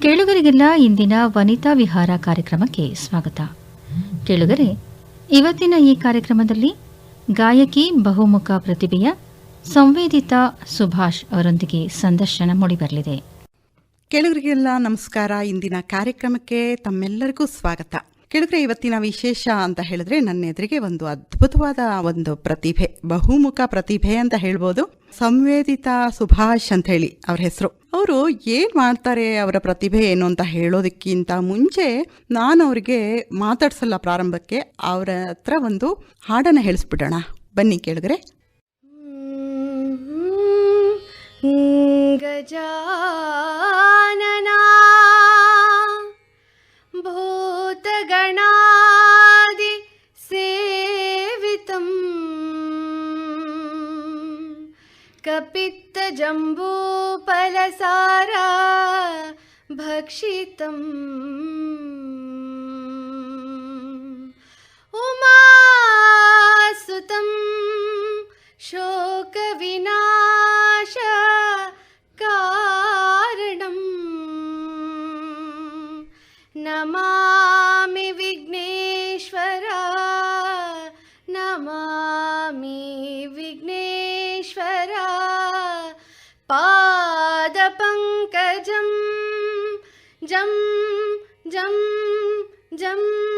ಕೇಳುಗರಿಗೆಲ್ಲ ಇಂದಿನ ವನಿತಾ ವಿಹಾರ ಕಾರ್ಯಕ್ರಮಕ್ಕೆ ಸ್ವಾಗತ. ಕೇಳುಗರೆ, ಇವತ್ತಿನ ಈ ಕಾರ್ಯಕ್ರಮದಲ್ಲಿ ಗಾಯಕಿ ಬಹುಮುಖ ಪ್ರತಿಭೆಯ ಸಂವೇದಿತಾ ಸುಭಾಷ್ ಅವರೊಂದಿಗೆ ಸಂದರ್ಶನ ಮೂಡಿಬರಲಿದೆ. ಕೇಳುಗರಿಗೆಲ್ಲ ನಮಸ್ಕಾರ. ಇಂದಿನ ಕಾರ್ಯಕ್ರಮಕ್ಕೆ ತಮ್ಮೆಲ್ಲರಿಗೂ ಸ್ವಾಗತ. ಕೇಳಿದ್ರೆ ಇವತ್ತಿನ ವಿಶೇಷ ಅಂತ ಹೇಳಿದ್ರೆ ನನ್ನ ಎದುರಿಗೆ ಒಂದು ಅದ್ಭುತವಾದ ಒಂದು ಪ್ರತಿಭೆ, ಬಹುಮುಖ ಪ್ರತಿಭೆ ಅಂತ ಹೇಳ್ಬೋದು. ಸಂವೇದಿತ ಸುಭಾಷ್ ಅಂತ ಹೇಳಿ ಅವ್ರ ಹೆಸರು. ಅವರು ಏನು ಮಾಡ್ತಾರೆ, ಅವರ ಪ್ರತಿಭೆ ಏನು ಅಂತ ಹೇಳೋದಕ್ಕಿಂತ ಮುಂಚೆ ನಾನು ಅವರಿಗೆ ಮಾತಾಡ್ಸಲ್ಲ ಪ್ರಾರಂಭಕ್ಕೆ, ಅವರ ಹತ್ರ ಒಂದು ಹಾಡನ್ನ ಹೇಳಿಸ್ಬಿಡೋಣ. ಬನ್ನಿ ಕೇಳಿದ್ರೆ. ಗಜಾನ भक्षितम् जं जं जम्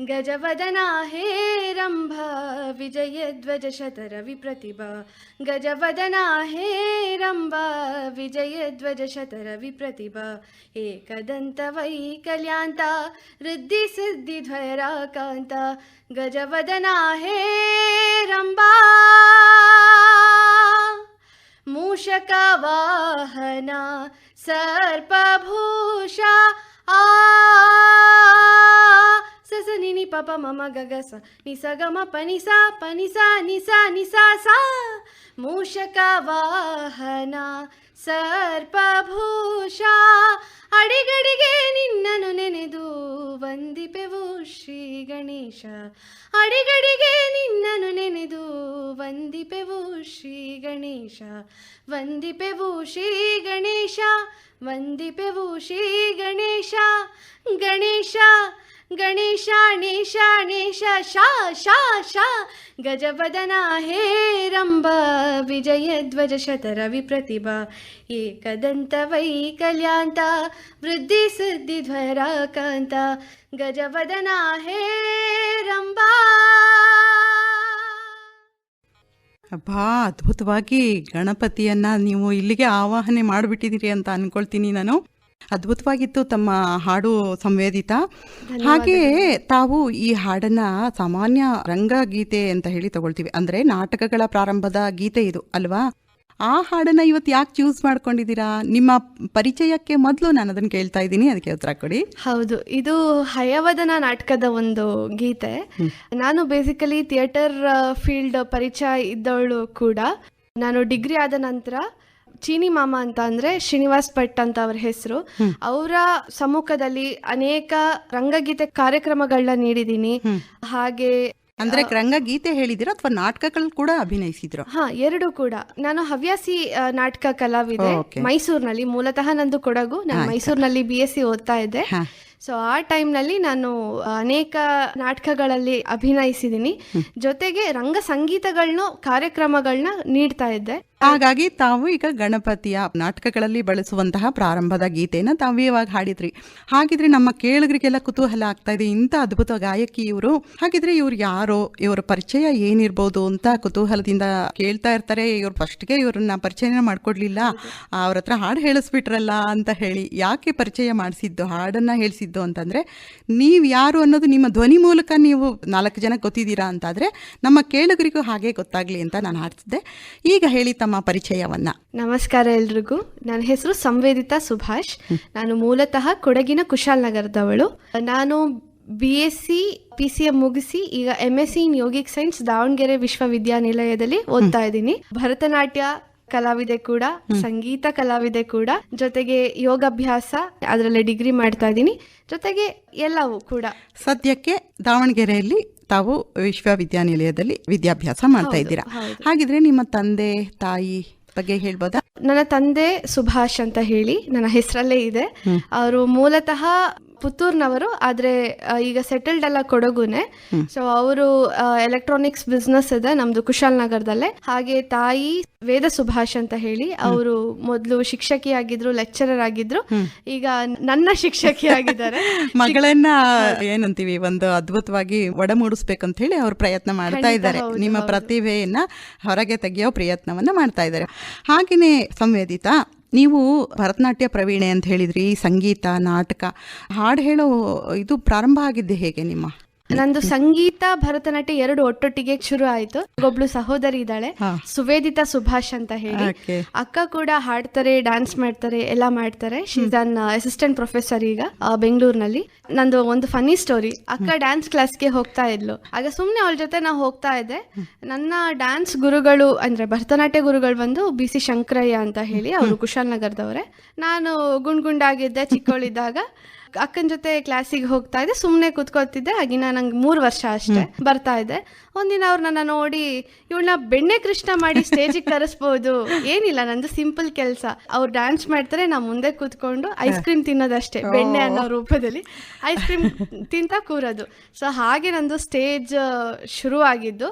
गजवदना हेरम्भ विजयध्वजशतरविप्रतिभा। गजवदना हेरम्ब विजयध्वजशतरविप्रतिभा। एकदन्तवैकल्यान्ता हृद्धिसिद्धिध्वयराकान्ता गजवदना हेरम्बा मूषकवाहना सर्पभूषा। आ स नि पप मम नि निसगम पनिसा पनिसा, निसा नि सा मूषका वाहना, सर्पभूषा। अडिगडिगे ನೆನೆದು ವಂದಿಪೆವು ಶ್ರೀ ಗಣೇಶ. ಅಡಿಗಡಿಗೆ ನಿನ್ನನು ನೆನೆದು ವಂದಿಪೆವು ಶ್ರೀ ಗಣೇಶ. ವಂದಿಪೆವು ಶ್ರೀ ಗಣೇಶ, ವಂದಿಪೆವು ಶ್ರೀ ಗಣೇಶ ಗಣೇಶ. ಗಣೇಶಾಣೇಶಾಣೇಶ ಶಾ ಶಾ ಶಾ, ಗಜವದನ ಹೇರಂಬ ವಿಜಯಧ್ವಜ ಶತರವಿಪ್ರತಿಭಾ ಏಕದಂತ ವೈಕಲ್ಯಾಂತ, ವೃದ್ಧಿ ಸಿದ್ಧಿ ಧ್ವರಾಕಾಂತ ಗಜವದನ ಹೇರಂಬ ಅಬ್ಬಾ, ಅದ್ಭುತವಾಗಿ ಗಣಪತಿಯನ್ನ ನೀವು ಇಲ್ಲಿಗೆ ಆವಾಹನೆ ಮಾಡಿಬಿಟ್ಟಿದ್ದೀರಿ ಅಂತ ಅನ್ಕೊಳ್ತೀನಿ ನಾನು. ಅದ್ಭುತವಾಗಿತ್ತು ತಮ್ಮ ಹಾಡು ಸಂವೇದಿತ. ಹಾಗೆ ತಾವು ಈ ಹಾಡನ್ನ ಸಾಮಾನ್ಯ ರಂಗಗೀತೆ ಅಂತ ಹೇಳಿ ತಗೊಳ್ತೀವಿ. ಅಂದ್ರೆ ನಾಟಕಗಳ ಪ್ರಾರಂಭದ ಗೀತೆ ಇದು ಅಲ್ವಾ? ಆ ಹಾಡನ್ನ ಇವತ್ತು ಯಾಕೆ ಚೂಸ್ ಮಾಡ್ಕೊಂಡಿದ್ದೀರಾ? ನಿಮ್ಮ ಪರಿಚಯಕ್ಕೆ ಮೊದಲು ನಾನು ಅದನ್ನ ಕೇಳ್ತಾ ಇದ್ದೀನಿ ಅದಕ್ಕೆ ಉತ್ತರ ಕೊಡಿ. ಹೌದು ಇದು ಹಯವದನ ನಾಟಕದ ಒಂದು ಗೀತೆ. ನಾನು ಬೇಸಿಕಲಿ ಥಿಯೇಟರ್ ಫೀಲ್ಡ್ ಪರಿಚಯ ಇದ್ದವಳು ಕೂಡ. ನಾನು ಡಿಗ್ರಿ ಆದ ನಂತರ ಚೀನಿ ಮಾಮ ಅಂತ ಅಂದ್ರೆ ಶ್ರೀನಿವಾಸ್ ಭಟ್ ಅಂತ ಅವ್ರ ಹೆಸರು. ಅವರ ಸಮ್ಮುಖದಲ್ಲಿ ಅನೇಕ ರಂಗಗೀತೆ ಕಾರ್ಯಕ್ರಮಗಳನ್ನ ನೀಡಿದೀನಿ. ಹಾಗೆ ಅಂದ್ರೆ ರಂಗಗೀತೆ ಹೇಳಿದ್ರು ಅಥವಾ ನಾಟಕಗಳು ಕೂಡ ಅಭಿನಯಿಸಿದ್ರು? ಹಾ ಎರಡು ಕೂಡ. ನಾನು ಹವ್ಯಾಸಿ ನಾಟಕ ಕಲಾವಿದೆ. ಮೈಸೂರಿನಲ್ಲಿ ಮೂಲತಃ ನಂದು ಕೊಡಗು. ನಾನು ಮೈಸೂರಿನಲ್ಲಿ ಬಿ ಎಸ್ ಸಿ ಓದ್ತಾ ಇದ್ದೆ. ಸೊ ಆ ಟೈಮ್ನಲ್ಲಿ ನಾನು ಅನೇಕ ನಾಟಕಗಳಲ್ಲಿ ಅಭಿನಯಿಸಿದ್ದೀನಿ ಜೊತೆಗೆ ರಂಗ ಸಂಗೀತಗಳನ್ನ ಕಾರ್ಯಕ್ರಮಗಳನ್ನ ನೀಡ್ತಾ ಇದ್ದೆ. ಹಾಗಾಗಿ ತಾವು ಈಗ ಗಣಪತಿಯ ನಾಟಕಗಳಲ್ಲಿ ಬಳಸುವಂತಹ ಪ್ರಾರಂಭದ ಗೀತೆನ ತಾವು ಇವಾಗ ಹಾಡಿದ್ರಿ. ಹಾಗಿದ್ರೆ ನಮ್ಮ ಕೇಳುಗರಿಗೆಲ್ಲ ಕುತೂಹಲ ಆಗ್ತಾ ಇದೆ. ಇಂಥ ಅದ್ಭುತ ಗಾಯಕಿ ಇವರು. ಹಾಗಿದ್ರೆ ಇವ್ರು ಯಾರೋ, ಇವರ ಪರಿಚಯ ಏನಿರ್ಬೋದು ಅಂತ ಕುತೂಹಲದಿಂದ ಕೇಳ್ತಾ ಇರ್ತಾರೆ. ಇವ್ರು ಫಸ್ಟ್ಗೆ ಇವ್ರನ್ನ ಪರಿಚಯನ ಮಾಡ್ಕೊಡ್ಲಿಲ್ಲ. ಅವ್ರ ಹತ್ರ ಹಾಡು ಹೇಳಿಸ್ಬಿಟ್ರಲ್ಲ ಅಂತ ಹೇಳಿ ಯಾಕೆ ಪರಿಚಯ ಮಾಡಿಸಿದ್ದು, ಹಾಡನ್ನ ಹೇಳಿಸಿದ್ದು ಅಂತಂದ್ರೆ, ನೀವು ಯಾರು ಅನ್ನೋದು ನಿಮ್ಮ ಧ್ವನಿ ಮೂಲಕ ನೀವು ನಾಲ್ಕು ಜನ ಗೊತ್ತಿದ್ದೀರಾ ಅಂತಾದ್ರೆ ನಮ್ಮ ಕೇಳುಗರಿಗೂ ಹಾಗೆ ಗೊತ್ತಾಗ್ಲಿ ಅಂತ ನಾನು ಹಾಡ್ತಿದ್ದೆ. ಈಗ ಹೇಳಿ ತಮ್ಮ ಪರಿಚಯವನ್ನ. ನಮಸ್ಕಾರ ಎಲ್ರಿಗೂ. ನನ್ನ ಹೆಸರು ಸಂವೇದಿತಾ ಸುಭಾಷ್. ನಾನು ಮೂಲತಃ ಕೊಡಗಿನ ಕುಶಾಲನಗರದವಳು ನಾನು B S C P C M ಮುಗಿಸಿ ಈಗ M S C in yogic science Davangere ವಿಶ್ವವಿದ್ಯಾನಿಲಯದಲ್ಲಿ ಓದ್ತಾ ಇದ್ದೀನಿ. ಭರತನಾಟ್ಯ ಕಲಾವಿದೆ ಕೂಡ ಸಂಗೀತ ಕಲಾವಿದೆ ಕೂಡ ಜೊತೆಗೆ ಯೋಗಾಭ್ಯಾಸ ಅದರಲ್ಲಿ ಡಿಗ್ರಿ ಮಾಡ್ತಾ ಇದ್ದೀನಿ. ಜೊತೆಗೆ ಎಲ್ಲವೂ ಕೂಡ. ಸದ್ಯಕ್ಕೆ ದಾವಣಗೆರೆಯಲ್ಲಿ ತಾವು ವಿಶ್ವವಿದ್ಯಾನಿಲಯದಲ್ಲಿ ವಿದ್ಯಾಭ್ಯಾಸ ಮಾಡ್ತಾ ಇದ್ದೀರಾ? ಹಾಗಿದ್ರೆ ನಿಮ್ಮ ತಂದೆ ತಾಯಿ ಬಗ್ಗೆ ಹೇಳ್ಬೋದಾ? ನನ್ನ ತಂದೆ ಸುಭಾಷ್ ಅಂತ ಹೇಳಿ ನನ್ನ ಹೆಸರಲ್ಲೇ ಇದೆ. ಅವರು ಮೂಲತಃ ಪುತ್ತೂರ್ನವರು ಆದ್ರೆ ಈಗ ಸೆಟಲ್ಡ್ ಎಲ್ಲ ಕೊಡಗುನೆ. ಸೊ ಅವರು ಎಲೆಕ್ಟ್ರಾನಿಕ್ಸ್ ಬಿಸ್ನೆಸ್ ಇದೆ ನಮ್ದು ಕುಶಾಲನಗರದಲ್ಲೇ ಹಾಗೆ ತಾಯಿ ವೇದ ಸುಭಾಷ್ ಅಂತ ಹೇಳಿ ಅವರು ಮೊದಲು ಶಿಕ್ಷಕಿ ಆಗಿದ್ರು. ಲೆಕ್ಚರರ್ ಆಗಿದ್ರು ಈಗ ನನ್ನ ಶಿಕ್ಷಕಿ ಆಗಿದ್ದಾರೆ ಮಗಳನ್ನ ಏನಂತೀವಿ ಒಂದು ಅದ್ಭುತವಾಗಿ ಒಡಮೂಡಿಸ್ಬೇಕಂತ ಹೇಳಿ ಅವ್ರು ಪ್ರಯತ್ನ ಮಾಡ್ತಾ ಇದ್ದಾರೆ. ನಿಮ್ಮ. ಪ್ರತಿಭೆಯನ್ನ ಹೊರಗೆ ತೆಗೆಯೋ ಪ್ರಯತ್ನವನ್ನ ಮಾಡ್ತಾ ಇದ್ದಾರೆ. ಹಾಗೇನೆ ಸಂವೇದಿತಾ ನೀವು ಭರತನಾಟ್ಯ ಪ್ರವೀಣೆ ಅಂತ ಹೇಳಿದ್ರಿ ಸಂಗೀತ ನಾಟಕ ಹಾಡು ಹೇಳೋ ಇದು ಪ್ರಾರಂಭ ಆಗಿದ್ದೆ ಹೇಗೆ ನಿಮ್ಮ? ನಂದು ಸಂಗೀತ ಭರತನಾಟ್ಯ ಎರಡು ಒಟ್ಟೊಟ್ಟಿಗೆ ಶುರು ಆಯ್ತು. ಒಬ್ಳು ಸಹೋದರಿ ಇದ್ದಾಳೆ. ಸುವೇದಿತ ಸುಭಾಷ್ ಅಂತ ಹೇಳಿ. ಅಕ್ಕ ಕೂಡ ಹಾಡ್ತಾರೆ ಡ್ಯಾನ್ಸ್ ಮಾಡ್ತಾರೆ ಎಲ್ಲ ಮಾಡ್ತಾರೆ. ನನ್ನ ಅಸಿಸ್ಟೆಂಟ್ ಪ್ರೊಫೆಸರ್ ಈಗ ಬೆಂಗಳೂರಿನಲ್ಲಿ. ನಂದು ಒಂದು ಫನಿ ಸ್ಟೋರಿ ಅಕ್ಕ ಡ್ಯಾನ್ಸ್ ಕ್ಲಾಸ್ಗೆ ಹೋಗ್ತಾ ಇದ್ಲು. ಆಗ ಸುಮ್ನೆ ಅವಳ ಜೊತೆ ನಾ ಹೋಗ್ತಾ ಇದ್ದೆ. ನನ್ನ ಡ್ಯಾನ್ಸ್ ಗುರುಗಳು ಅಂದ್ರೆ ಭರತನಾಟ್ಯ ಗುರುಗಳು ಬಂದು ಬಿ ಸಿ ಶಂಕರಯ್ಯ ಅಂತ ಹೇಳಿ ಅವರು ಕುಶಾಲನಗರದವರೇ ನಾನು ಗುಂಡ್ ಗುಂಡಾಗಿದ್ದೆ ಚಿಕ್ಕವಳಿದ್ದಾಗ. ಅಕ್ಕನ ಜೊತೆ ಕ್ಲಾಸಿಗೆ ಹೋಗ್ತಾ ಇದ್ದೆ ಸುಮ್ಮನೆ ಕೂತ್ಕೊಳ್ತಿದ್ದೆ. ಆಗಿನ ನಂಗೆ ಮೂರು ವರ್ಷ ಅಷ್ಟೇ ಬರ್ತಾ ಇದ್ದೆ ಒಂದಿನ ಅವ್ರು ನನ್ನ ನೋಡಿ ಇವಳನ್ನ ಬೆಣ್ಣೆ ಕೃಷ್ಣ ಮಾಡಿ ಸ್ಟೇಜಿಗೆ ತರಿಸ್ಬೋದು ಏನಿಲ್ಲ ನಂದು ಸಿಂಪಲ್ ಕೆಲಸ. ಅವ್ರು ಡ್ಯಾನ್ಸ್ ಮಾಡ್ತಾರೆ ನಾ ಮುಂದೆ ಕೂತ್ಕೊಂಡು ಐಸ್ ಕ್ರೀಮ್ ತಿನ್ನೋದಷ್ಟೇ ಬೆಣ್ಣೆ ಅನ್ನೋ ರೂಪದಲ್ಲಿ. ಐಸ್ ಕ್ರೀಮ್ ತಿಂತ ಕೂರೋದು. ಸೊ ಹಾಗೆ ನಂದು ಸ್ಟೇಜ್ ಶುರು ಆಗಿದ್ದು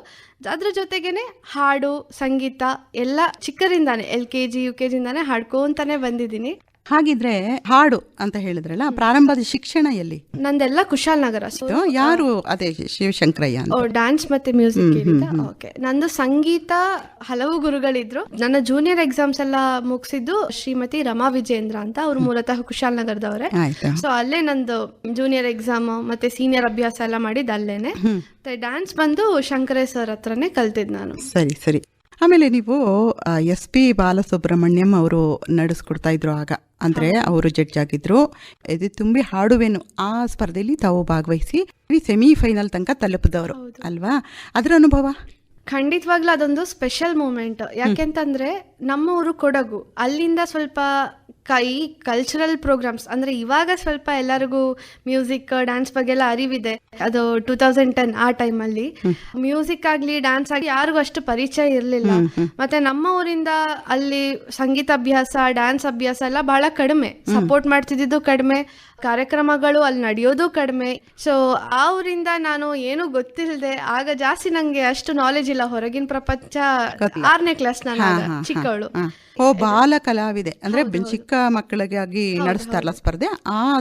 ಅದ್ರ ಜೊತೆಗೇನೆ ಹಾಡು ಸಂಗೀತ ಎಲ್ಲ ಚಿಕ್ಕರಿಂದಾನೆ L K G U K ಜಿಂದಾನೆ ಹಾಡ್ಕೊಂತಾನೆ ಬಂದಿದ್ದೀನಿ. ಹಾಗಿದ್ರೆ ಹಾಡು ಅಂತ ಹೇಳಿದ್ರಲ್ಲ ಪ್ರಾರಂಭದ ಶಿಕ್ಷಣ ಎಲ್ಲಿ? ನಂದೆಲ್ಲ ಕುಶಾಲ್ ನಗರ. ಯಾರು? ಅದೇ ಶಿವಶಂಕರಯ್ಯ ಡ್ಯಾನ್ಸ್ ಮತ್ತೆ ಮ್ಯೂಸಿಕ್ ಓಕೆ ನಂದು ಸಂಗೀತ ಹಲವು ಗುರುಗಳಿದ್ರು. ನನ್ನ ಜೂನಿಯರ್ ಎಕ್ಸಾಮ್ಸ್ ಎಲ್ಲ ಮುಗಿಸಿದ್ದು ಶ್ರೀಮತಿ ರಮಾ ವಿಜೇಂದ್ರ ಅಂತ. ಅವ್ರು ಮೂಲತಃ ಕುಶಾಲನಗರದವರೇ ನಗರದವ್ರೆ. ಸೊ ಅಲ್ಲೇ ನಂದು ಜೂನಿಯರ್ ಎಕ್ಸಾಮ್ ಮತ್ತೆ ಸೀನಿಯರ್ ಅಭ್ಯಾಸ ಎಲ್ಲ ಮಾಡಿದ್ದು ಅಲ್ಲೇನೆ. ಮತ್ತೆ ಡ್ಯಾನ್ಸ್ ಬಂದು ಶಂಕರೇ ಸರ್ ಹತ್ರನೇ ಕಲ್ತಿದ್ ನಾನು. ಸರಿ ಸರಿ. ಆಮೇಲೆ ನೀವು ಎಸ್ ಪಿ ಬಾಲಸುಬ್ರಹ್ಮಣ್ಯಂ ಅವರು ನಡೆಸ್ಕೊಡ್ತಾ ಇದ್ರು ಆಗ. ಅಂದ್ರೆ ಅವರು ಜಡ್ಜ್ ಆಗಿದ್ರು. ಇದು ತುಂಬಿ ಹಾಡುವೆನು. ಆ ಸ್ಪರ್ಧೆಯಲ್ಲಿ ತಾವು ಭಾಗವಹಿಸಿ ಸೆಮಿಫೈನಲ್ ತನಕ ತಲುಪಿದವರು. ಅಲ್ವಾ? ಅದರ ಅನುಭವ? ಖಂಡಿತವಾಗ್ಲೂ ಅದೊಂದು ಸ್ಪೆಷಲ್ ಮೂಮೆಂಟ್. ಯಾಕೆಂತಂದ್ರೆ ನಮ್ಮ ಊರು ಕೊಡಗು. ಅಲ್ಲಿಂದ ಸ್ವಲ್ಪ ಕೈ ಕಲ್ಚರಲ್ ಪ್ರೋಗ್ರಾಮ್ಸ್ ಅಂದ್ರೆ ಇವಾಗ ಸ್ವಲ್ಪ ಎಲ್ಲರಿಗೂ ಮ್ಯೂಸಿಕ್ ಡ್ಯಾನ್ಸ್ ಬಗ್ಗೆ ಎಲ್ಲ ಅರಿವಿದೆ. ಅದು ಟೂ ತೌಸಂಡ್ ಟೆನ್ ಆ ಟೈಮಲ್ಲಿ ಮ್ಯೂಸಿಕ್ ಆಗಲಿ ಡ್ಯಾನ್ಸ್ ಆಗಲಿ ಯಾರಿಗೂ ಅಷ್ಟು ಪರಿಚಯ ಇರಲಿಲ್ಲ. ಮತ್ತೆ ನಮ್ಮ ಊರಿಂದ ಅಲ್ಲಿ ಸಂಗೀತ ಅಭ್ಯಾಸ ಡ್ಯಾನ್ಸ್ ಅಭ್ಯಾಸ ಎಲ್ಲ ಬಹಳ ಕಡಿಮೆ. ಸಪೋರ್ಟ್ ಮಾಡ್ತಿದ್ದಿದ್ದು ಕಡಿಮೆ. ಕಾರ್ಯಕ್ರಮಗಳು ಅಲ್ಲಿ ನಡೆಯೋದು ಕಡಿಮೆ. ಸೊ ಆ ಊರಿಂದ ನಾನು ಏನು ಗೊತ್ತಿಲ್ಲದೆ ಆಗ ಜಾಸ್ತಿ ನಂಗೆ ಅಷ್ಟು ನಾಲೆಜ್ ಇಲ್ಲ. ಹೊರಗಿನ ಪ್ರಪಂಚ ಆರನೇ ಕ್ಲಾಸ್ ನಾನು ಚಿಕ್ಕವಳು. ಓ ಬಾಲ ಕಲಾವಿದೆ. ಅಂದ್ರೆ ಚಿಕ್ಕ ಮಕ್ಕಳಿಗಾಗಿ ನಡೆಸ್ತಾರಲ್ಲ ಸ್ಪರ್ಧೆ. ಆ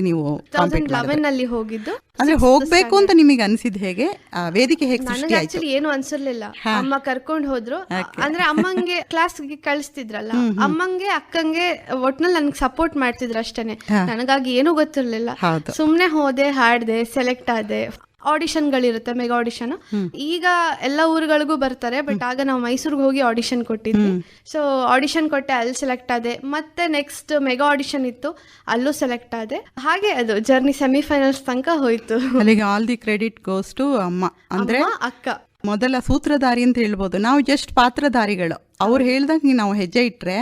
ನೀವು ತೌಸಂಡ್ ಲೆವೆನ್ ಅಲ್ಲಿ ಹೋಗಿದ್ದು. ಅಂದ್ರೆ ಹೋಗ್ಬೇಕು ಅಂತ ನಿಮಗೆ ಅನ್ಸಿದ್ ಹೇಗೆ? ಆ ವೇದಿಕೆ ಹೇಗೆ ಸೃಷ್ಟಿ ನನಗೆ ಆಯ್ತು? ಆಕ್ಚುಲಿ ಏನು ಅನ್ಸಿರ್ಲಿಲ್ಲ. ಅಮ್ಮ ಕರ್ಕೊಂಡ್ ಹೋದ್ರು. ಅಂದ್ರೆ ಅಮ್ಮಂಗೆ ಕ್ಲಾಸ್ಗೆ ಕಳಿಸ್ತಿದ್ರಲ್ಲ. ಅಮ್ಮಂಗೆ ಅಕ್ಕಂಗೆ ಒಟ್ನಲ್ಲಿ ನನ್ಗೆ ಸಪೋರ್ಟ್ ಮಾಡ್ತಿದ್ರು ಅಷ್ಟೇನೆ. ನನಗಾಗಿ ಏನು ಗೊತ್ತಿರ್ಲಿಲ್ಲ. ಹೌದು. ಸುಮ್ನೆ ಹೋದೆ ಹಾಡ್ದೆ ಸೆಲೆಕ್ಟ್ ಆದೆ. ಆಡಿಷನ್ಗಳಿರುತ್ತೆ ಮೆಗಾ ಆಡಿಷನ್ ಈಗ ಎಲ್ಲ ಊರುಗಳಿಗೂ ಬರ್ತಾರೆ ಬಟ್ ಆಗ ನಾವು ಮೈಸೂರಿಗೆ ಹೋಗಿ ಆಡಿಷನ್ ಕೊಟ್ಟಿದ್ವಿ. ಸೊ ಆಡಿಷನ್ ಕೊಟ್ಟೆ ಅಲ್ಲಿ ಸೆಲೆಕ್ಟ್ ಆದೆ. ಮತ್ತೆ ನೆಕ್ಸ್ಟ್ ಮೆಗಾ ಆಡಿಷನ್ ಇತ್ತು ಅಲ್ಲೂ ಸೆಲೆಕ್ಟ್ ಆದೆ. ಹಾಗೆ ಅದು ಜರ್ನಿ ಸೆಮಿಫೈನಲ್ಸ್ ತನಕ ಹೋಯ್ತು. ಅಲ್ಲಿಗೆ all the credit goes to ಅಮ್ಮ. ಅಂದ್ರೆ ಅಕ್ಕ. ಮೊದಲ ಸೂತ್ರಧಾರಿ ಅಂತ ಹೇಳ್ಬೋದು. ನಾವು ಜಸ್ಟ್ ಪಾತ್ರಧಾರಿಗಳು. ಅವ್ರು ಹೇಳ್ದಂಗೆ ನಾವು ಹೆಜ್ಜೆ ಇಟ್ಟರೆ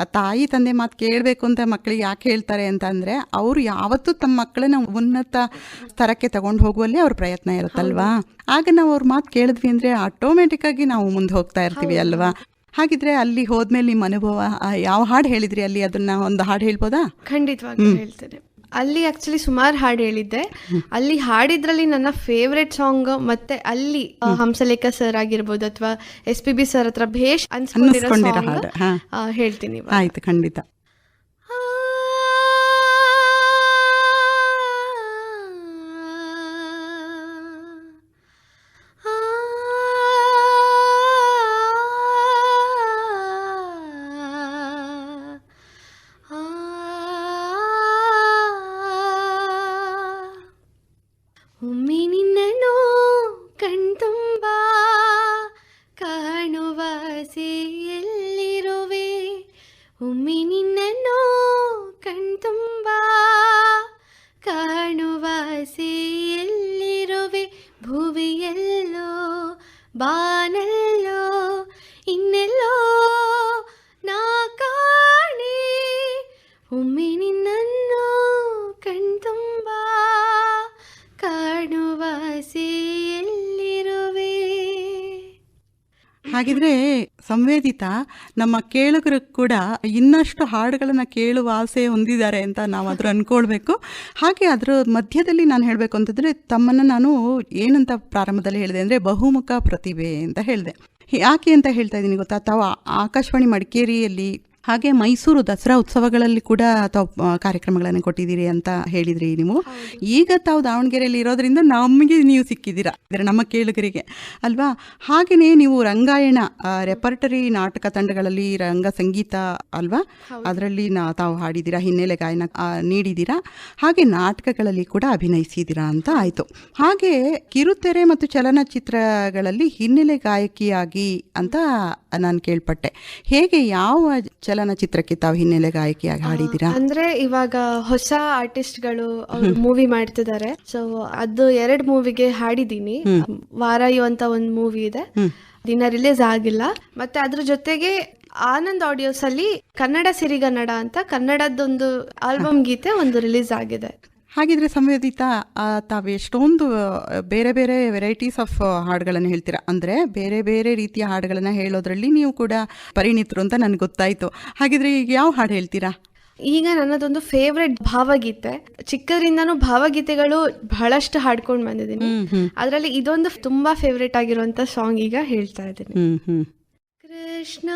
ಆ ತಾಯಿ ತಂದೆ ಮಾತು ಕೇಳಬೇಕು ಅಂತ ಮಕ್ಕಳಿಗೆ ಯಾಕೆ ಹೇಳ್ತಾರೆ ಅಂತಂದರೆ ಅವರು ಯಾವತ್ತೂ ತಮ್ಮ ಮಕ್ಕಳನ್ನ ಉನ್ನತ ಸ್ತರಕ್ಕೆ ತಗೊಂಡು ಹೋಗುವಲ್ಲಿ ಅವ್ರ ಪ್ರಯತ್ನ ಇರುತ್ತಲ್ವಾ? ಆಗ ನಾವು ಅವ್ರ ಮಾತು ಕೇಳಿದ್ವಿ ಅಂದರೆ ಆಟೋಮೆಟಿಕ್ಕಾಗಿ ನಾವು ಮುಂದೆ ಹೋಗ್ತಾ ಇರ್ತೀವಿ ಅಲ್ವಾ? ಹಾಗಿದ್ರೆ ಅಲ್ಲಿ ಹೋದ್ಮೇಲೆ ನಿಮ್ಮ ಅನುಭವ ಯಾವ ಹಾಡು ಹೇಳಿದ್ರಿ ಅಲ್ಲಿ? ಅದನ್ನ ಒಂದು ಹಾಡು ಹೇಳ್ಬೋದಾ? ಖಂಡಿತವಾಗಿ ಹೇಳ್ತೇನೆ. ಅಲ್ಲಿ ಆಕ್ಚುಲಿ ಸುಮಾರು ಹಾಡು ಹೇಳಿದ್ದೆ ಅಲ್ಲಿ ಹಾಡಿದ್ರಲ್ಲಿ ನನ್ನ ಫೇವ್ರೆಟ್ ಸಾಂಗ್ ಮತ್ತೆ ಅಲ್ಲಿ ಹಂಸಲೇಖ ಸರ್ ಆಗಿರ್ಬೋದು ಅಥವಾ ಎಸ್ ಪಿ ಬಿ ಸರ್ ಹತ್ರ ಭೇಷ್ ಅನ್ಸ್ಕೊಂಡಿರೋ. ಹೇಳ್ತೀನಿ. ಆಯ್ತು ಖಂಡಿತ ಹಾಗಿದ್ರೆ ಸಂವೇದಿತ ನಮ್ಮ ಕೇಳುಗರು ಕೂಡ ಇನ್ನಷ್ಟು ಹಾಡುಗಳನ್ನು ಕೇಳುವ ಆಸೆ ಹೊಂದಿದ್ದಾರೆ ಅಂತ ನಾವು ಅದ್ರ ಅನ್ಕೊಳ್ಬೇಕು. ಹಾಗೆ ಅದರ ಮಧ್ಯದಲ್ಲಿ ನಾನು ಹೇಳಬೇಕು ಅಂತಂದರೆ ತಮ್ಮನ್ನು ನಾನು ಏನಂತ ಪ್ರಾರಂಭದಲ್ಲಿ ಹೇಳಿದೆ ಅಂದರೆ ಬಹುಮುಖ ಪ್ರತಿಭೆ ಅಂತ ಹೇಳಿದೆ. ಯಾಕೆ ಅಂತ ಹೇಳ್ತಾ ಇದ್ದೀನಿ ಗೊತ್ತಾ? ತಾವು ಆಕಾಶವಾಣಿ ಮಡಿಕೇರಿಯಲ್ಲಿ ಹಾಗೆ ಮೈಸೂರು ದಸರಾ ಉತ್ಸವಗಳಲ್ಲಿ ಕೂಡ ತಾವು ಕಾರ್ಯಕ್ರಮಗಳನ್ನು ಕೊಟ್ಟಿದ್ದೀರಿ ಅಂತ ಹೇಳಿದ್ರಿ ನೀವು. ಈಗ ತಾವು ದಾವಣಗೆರೆಯಲ್ಲಿ ಇರೋದ್ರಿಂದ ನಮಗೆ ನೀವು ಸಿಕ್ಕಿದ್ದೀರಾ? ಅಂದರೆ ನಮ್ಮ ಕೇಳುಗರಿಗೆ. ಅಲ್ವಾ? ಹಾಗೆಯೇ ನೀವು ರಂಗಾಯಣ ರೆಪರ್ಟರಿ ನಾಟಕ ತಂಡಗಳಲ್ಲಿ ರಂಗ ಸಂಗೀತ ಅಲ್ವಾ? ಅದರಲ್ಲಿ ನಾ ತಾವು ಹಾಡಿದ್ದೀರಾ ಹಿನ್ನೆಲೆ ಗಾಯನ ನೀಡಿದ್ದೀರಾ? ಹಾಗೆ ನಾಟಕಗಳಲ್ಲಿ ಕೂಡ ಅಭಿನಯಿಸಿದ್ದೀರಾ ಅಂತ ಆಯಿತು. ಹಾಗೆ ಕಿರುತೆರೆ ಮತ್ತು ಚಲನಚಿತ್ರಗಳಲ್ಲಿ ಹಿನ್ನೆಲೆ ಗಾಯಕಿಯಾಗಿ ಅಂತ ನಾನು ಕೇಳ್ಪಟ್ಟೆ. ಹೇಗೆ ಯಾವ ಚಲನಚಿತ್ರಕ್ಕೆ ತಾವು ಹಿನ್ನೆಲೆ ಗಾಯಕಿಯಾಗಿ ಹಾಡಿದ್ದೀರಾ? ಅಂದ್ರೆ ಇವಾಗ ಹೊಸ ಆರ್ಟಿಸ್ಟ್ಗಳು ಮೂವಿ ಮಾಡ್ತಿದ್ದಾರೆ. ಸೊ ಅದು ಎರಡ್ ಮೂವಿಗೆ ಹಾಡಿದೀನಿ ವಾರಾಯು ಅಂತ ಒಂದ್ ಮೂವಿ ಇದೆ. ದಿನ ರಿಲೀಸ್ ಆಗಿಲ್ಲ. ಮತ್ತೆ ಅದ್ರ ಜೊತೆಗೆ ಆನಂದ್ ಆಡಿಯೋಸ್ ಅಲ್ಲಿ ಕನ್ನಡ ಸಿರಿಗನ್ನಡ ಅಂತ ಕನ್ನಡದೊಂದು ಆಲ್ಬಮ್ ಗೀತೆ ಒಂದು ರಿಲೀಸ್ ಆಗಿದೆ. ಹಾಗಿದ್ರೆ ಸಂವೇದಿತ ತಾವು ಎಷ್ಟೊಂದು ಬೇರೆ ಬೇರೆ ವೆರೈಟೀಸ್ ಆಫ್ ಹಾಡುಗಳನ್ನು ಹೇಳ್ತೀರಾ? ಅಂದರೆ ಬೇರೆ ಬೇರೆ ರೀತಿಯ ಹಾಡುಗಳನ್ನು ಹೇಳೋದ್ರಲ್ಲಿ ನೀವು ಕೂಡ ಪರಿಣಿತರು ಅಂತ ನನಗೆ ಗೊತ್ತಾಯಿತು. ಹಾಗಿದ್ರೆ ಈಗ ಯಾವ ಹಾಡು ಹೇಳ್ತೀರಾ? ಈಗ ನನ್ನದೊಂದು ಫೇವ್ರೆಟ್ ಭಾವಗೀತೆ. ಚಿಕ್ಕದ್ರಿಂದಾನು ಭಾವಗೀತೆಗಳು ಬಹಳಷ್ಟು ಹಾಡ್ಕೊಂಡು ಬಂದಿದ್ದೀನಿ. ಅದರಲ್ಲಿ ಇದೊಂದು ತುಂಬಾ ಫೇವ್ರೆಟ್ ಆಗಿರುವಂತ ಸಾಂಗ್ ಈಗ ಹೇಳ್ತಾ ಇದ್ದೀನಿ. ಕೃಷ್ಣ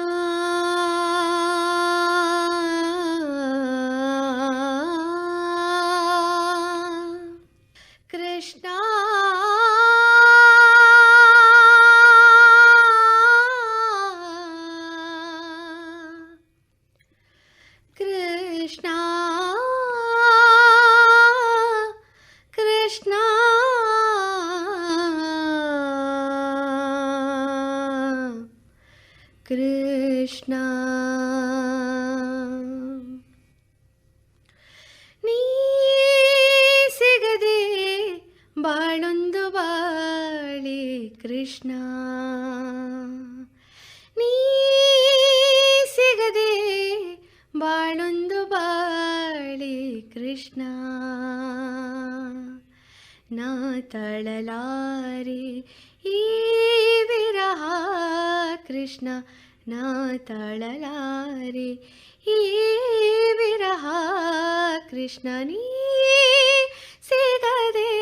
ಕೃಷ್ಣ ನೀ ಸಿಗದೆ ಬಾಳೊಂದು ಬಾಳಿ ಕೃಷ್ಣ ನೀ ಸಿಗದೆ ಬಾಳೊಂದು ಬಾಳಿ ಕೃಷ್ಣ ನಾ ತಳಲಾರೆ ಈ ವಿರಹ ಕೃಷ್ಣ ನಾ ತಳಲಾರೆ. ಈ ವಿರಹ ಕೃಷ್ಣ ನೀ ಸಿಗದೆ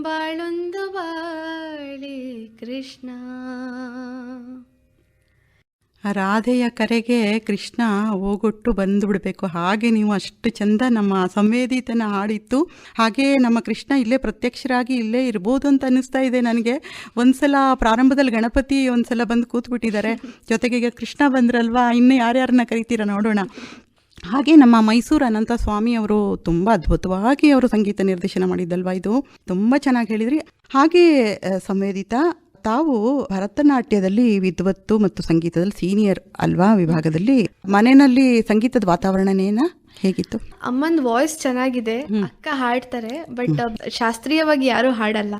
ಬಾಳೊಂದು ಬಾಳಿ ಕೃಷ್ಣ. ರಾಧೆಯ ಕರೆಗೆ ಕೃಷ್ಣ ಹೋಗೊಟ್ಟು ಬಂದು ಬಿಡಬೇಕು ಹಾಗೆ ನೀವು ಅಷ್ಟು ಚಂದ ನಮ್ಮ ಸಂವೇದಿತನ ಹಾಡಿತ್ತು ಹಾಗೆ ನಮ್ಮ ಕೃಷ್ಣ ಇಲ್ಲೇ ಪ್ರತ್ಯಕ್ಷರಾಗಿ ಇಲ್ಲೇ ಇರ್ಬೋದು ಅಂತ ಅನ್ನಿಸ್ತಾ ಇದೆ ನನಗೆ. ಒಂದ್ಸಲ ಪ್ರಾರಂಭದಲ್ಲಿ ಗಣಪತಿ ಒಂದ್ಸಲ ಬಂದು ಕೂತ್ಬಿಟ್ಟಿದ್ದಾರೆ. ಜೊತೆಗೆ ಈಗ ಕೃಷ್ಣ ಬಂದ್ರಲ್ವಾ? ಇನ್ನು ಯಾರ್ಯಾರನ್ನ ಕರಿತೀರಾ ನೋಡೋಣ. ಹಾಗೆ ನಮ್ಮ ಮೈಸೂರು ಅನಂತ ಸ್ವಾಮಿ ಅವರು ತುಂಬ ಅದ್ಭುತವಾಗಿ ಅವರು ಸಂಗೀತ ನಿರ್ದೇಶನ ಮಾಡಿದ್ದಲ್ವಾ ಇದು? ತುಂಬ ಚೆನ್ನಾಗಿ ಹೇಳಿದ್ರಿ. ಹಾಗೆ ಸಂವೇದಿತ ತಾವು ಭರತನಾಟ್ಯದಲ್ಲಿ ವಿದ್ವತ್ತು ಮತ್ತು ಸಂಗೀತದಲ್ಲಿ ಸೀನಿಯರ್ ಅಲ್ವಾ ವಿಭಾಗದಲ್ಲಿ ಮನೆಯಲ್ಲಿ ಸಂಗೀತದ ವಾತಾವರಣನೇನ ಹೇಗಿತ್ತು? ಅಮ್ಮನ್ ವಾಯ್ಸ್ ಚೆನ್ನಾಗಿದೆ ಅಕ್ಕ ಹಾಡ್ತಾರೆ ಬಟ್ ಶಾಸ್ತ್ರೀಯವಾಗಿ ಯಾರು ಹಾಡಲ್ಲ.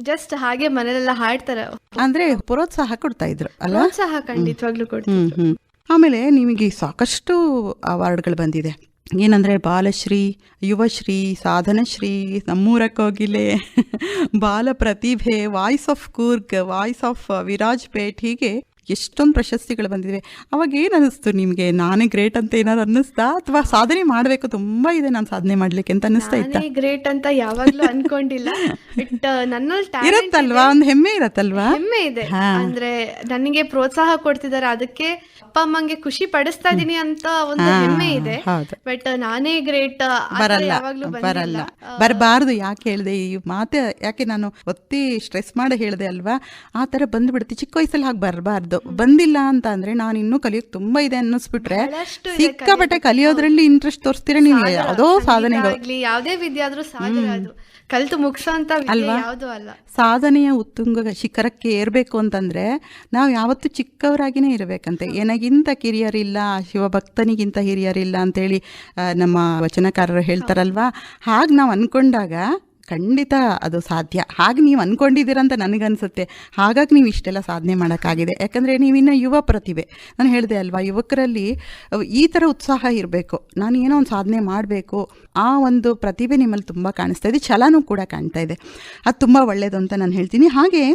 ಜಸ್ಟ್ ಹಾಗೆ ಮನೇಲೆಲ್ಲ ಹಾಡ್ತಾರೆ ಅಂದ್ರೆ ಪ್ರೋತ್ಸಾಹ ಕೊಡ್ತಾ ಇದ್ರು ಅಲ್ಲ ಪ್ರೋತ್ಸಾಹ ಖಂಡಿತವಾಗ್ಲೂ ಕೊಡ್ತಾರೆ ಆಮೇಲೆ ನಿಮಗೆ ಸಾಕಷ್ಟು ಅವಾರ್ಡ್ಗಳು ಬಂದಿದೆ. ಏನಂದ್ರೆ ಬಾಲಶ್ರೀ ಯುವಶ್ರೀ ಸಾಧನಶ್ರೀ ನಮ್ಮೂರಕ್ಕೋಗಿಲೆ ಬಾಲ ಪ್ರತಿಭೆ voice of Coorg voice of Virajpet ಹೀಗೆ ಎಷ್ಟೊಂದು ಪ್ರಶಸ್ತಿಗಳು ಬಂದಿವೆ. ಅವಾಗ ಏನು ಅನ್ನಿಸ್ತು ನಿಮಗೆ? ನಾನೇ ಗ್ರೇಟ್ ಅಂತ ಏನಾದ್ರು ಅನ್ನಿಸ್ತಾ? ಅಥವಾ ಸಾಧನೆ ಮಾಡಬೇಕು ತುಂಬ ಇದೆ ನಾನು ಸಾಧನೆ ಮಾಡ್ಲಿಕ್ಕೆ ಅಂತ ಅನ್ನಿಸ್ತಾ ಇತ್ತು? ಗ್ರೇಟ್ ಅಂತ ಯಾವಾಗಲೂ ಅನ್ಕೊಂಡಿಲ್ಲ. ಬಟ್ ನನ್ನಲ್ಲಿ ಇರುತ್ತಲ್ವಾ? ಇರತ್ತಲ್ವಾ ಒಂದು ಹೆಮ್ಮೆ ಇರತ್ತಲ್ವಾ? ಹೆಮ್ಮೆ ಇದೆ. ಅಂದ್ರೆ ನನಗೆ ಪ್ರೋತ್ಸಾಹ ಕೊಡ್ತಿದ್ದಾರೆ ಅದಕ್ಕೆ ಅಪ್ಪ ಅಮ್ಮಂಗೆ ಖುಷಿ ಪಡಿಸ್ತಾ ಇದೀನಿ ಅಂತ ಒಂದು ಹೆಮ್ಮೆ ಇದೆ. ಬಟ್ ನಾನೇ ಗ್ರೇಟ್ ಬರಲ್ಲ. ಬರಲ್ಲ. ಬರಬಾರ್ದು ಯಾಕೆ ಹೇಳಿದೆ? ಈ ಮಾತೆ ಯಾಕೆ ನಾನು ಒತ್ತಿ ಸ್ಟ್ರೆಸ್ ಮಾಡಿ ಹೇಳಿದೆ ಅಲ್ವಾ? ಆ ಥರ ಬಂದ್ಬಿಡುತ್ತೆ. ಚಿಕ್ಕ ವಯಸ್ಸಲ್ಲಿ ಹಾಗೆ ಬರಬಾರ್ದು. ಬಂದಿಲ್ಲ ಅಂತ ಅಂದ್ರೆ ನಾನು ಇನ್ನೂ ಕಲಿಯೋಕೆ ತುಂಬಾ ಇದೆ ಅನ್ನಿಸ್ಬಿಟ್ರೆ ಸಿಕ್ಕಾಪಟ್ಟೆ ಕಲಿಯೋದ್ರಲ್ಲಿ ಇಂಟ್ರೆಸ್ಟ್ ತೋರಿಸ್ತೀರ ನೀವು? ಯಾವುದೋ ಸಾಧನೆಗಳು. ಯಾವುದೇ ವಿದ್ಯೆ ಆದ್ರೂ ಅದು. ಕಲ್ತು ಮುಗಿಸೋ ಅಂತ ಅಲ್ವಾ? ಯಾವ್ದು ಅಲ್ಲ. ಸಾಧನೆಯ ಉತ್ತುಂಗ ಶಿಖರಕ್ಕೆ ಏರಬೇಕು ಅಂತಂದ್ರೆ ನಾವು ಯಾವತ್ತೂ ಚಿಕ್ಕವರಾಗಿನೇ ಇರಬೇಕಂತೆ. ಏನಾಗಿಂತ ಕಿರಿಯರಿಲ್ಲ ಶಿವಭಕ್ತನಿಗಿಂತ ಹಿರಿಯರಿಲ್ಲ ಅಂತೇಳಿ ನಮ್ಮ ವಚನಕಾರರು ಹೇಳ್ತಾರಲ್ವಾ? ಹಾಗೆ ನಾವು ಅಂದ್ಕೊಂಡಾಗ ಖಂಡಿತ ಅದು ಸಾಧ್ಯ. ಹಾಗೆ ನೀವು ಅಂದ್ಕೊಂಡಿದ್ದೀರ ಅಂತ ನನಗನ್ಸುತ್ತೆ. ಹಾಗಾಗಿ ನೀವು ಇಷ್ಟೆಲ್ಲ ಸಾಧನೆ ಮಾಡೋಕ್ಕಾಗಿದೆ. ಯಾಕಂದರೆ ನೀವಿನ್ನು ಯುವ ಪ್ರತಿಭೆ. ನಾನು ಹೇಳಿದೆ ಅಲ್ವಾ, ಯುವಕರಲ್ಲಿ ಈ ಥರ ಉತ್ಸಾಹ ಇರಬೇಕು. ನಾನು ಏನೋ ಒಂದು ಸಾಧನೆ ಮಾಡಬೇಕು. ಆ ಒಂದು ಪ್ರತಿಭೆ ನಿಮ್ಮಲ್ಲಿ ತುಂಬ ಕಾಣಿಸ್ತಾ ಇದೆ. ಛಲನೂ ಕೂಡ ಕಾಣ್ತಾ ಇದೆ. ಅದು ತುಂಬ ಒಳ್ಳೆಯದು ಅಂತ ನಾನು ಹೇಳ್ತೀನಿ. ಹಾಗೆ